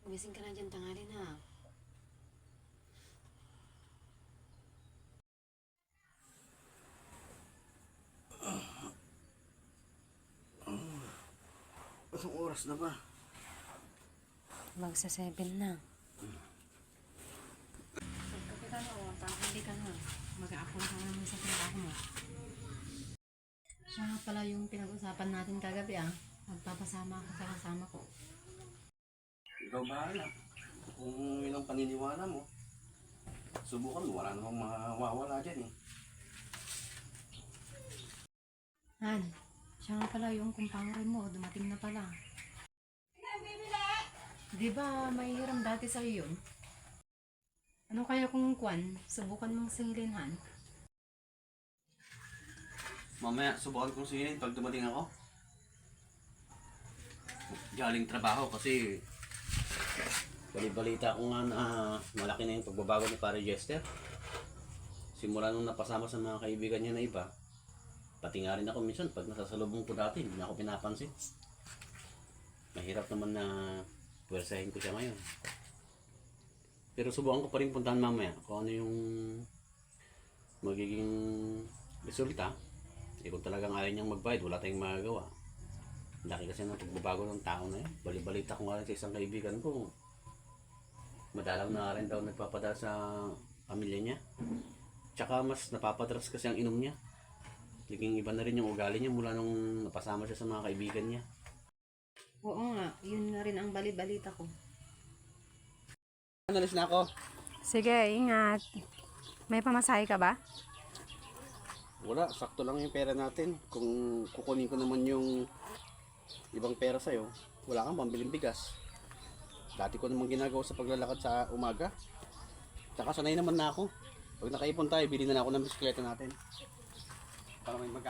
Gumising ka na dyan, tangali na. Anong oras na ba? Magsa seven na. Pagkapi ka na, o. Tangali ka na. Mag-aapon ka naman sa trabaho mo. Siya nga pala yung pinag-usapan natin kagabi ah. Magpapasama ako sa kasama ko. Ikaw bahala. Kung yun ang paniniwala mo, subukan mo. Wala namang mawawala dyan eh. Han, siya nga pala yung kumpangre mo. Dumating na pala. Di ba may hiram dati sa'yo yun? Ano kaya kung kwan? Subukan mong singilin, Han? Mamaya, subukan kong singilin pag dumating ako. Galing trabaho kasi balibalita ko nga na malaki na yung pagbabago ni Pare Jester. Simula nung napasama sa mga kaibigan niya na iba, pati nga rin ako minsan pag nasasalubong ko dati, hindi ako pinapansin. Mahirap naman na puwersahin ko siya ngayon. Pero subukan ko pa rin puntahan mamaya kung ano yung magiging resulta. Eh kung talagang ayaw niyang magbayad, wala tayong magagawa. Laki kasi ng pagbabago ng tao na yun. Balibalita ko nga rin sa isang kaibigan ko. Madalang na rin daw nagpapadala sa pamilya niya. Tsaka mas napapadras kasi ang inom niya. Naging iba na rin yung ugali niya mula nung napasama siya sa mga kaibigan niya. Oo nga, yun na rin ang balibalita ko. Analis na ako. Sige, ingat. May pamasahe ka ba? Wala, sakto lang yung pera natin. Kung kukunin ko naman yung ibang pera sa'yo, wala kang pambiling bigas. Dati ko naman ginagawa sa paglalakad sa umaga. Tsaka sanay naman na ako. Pag nakaipon tayo, bili na ako ng bisikleta natin. Para may mag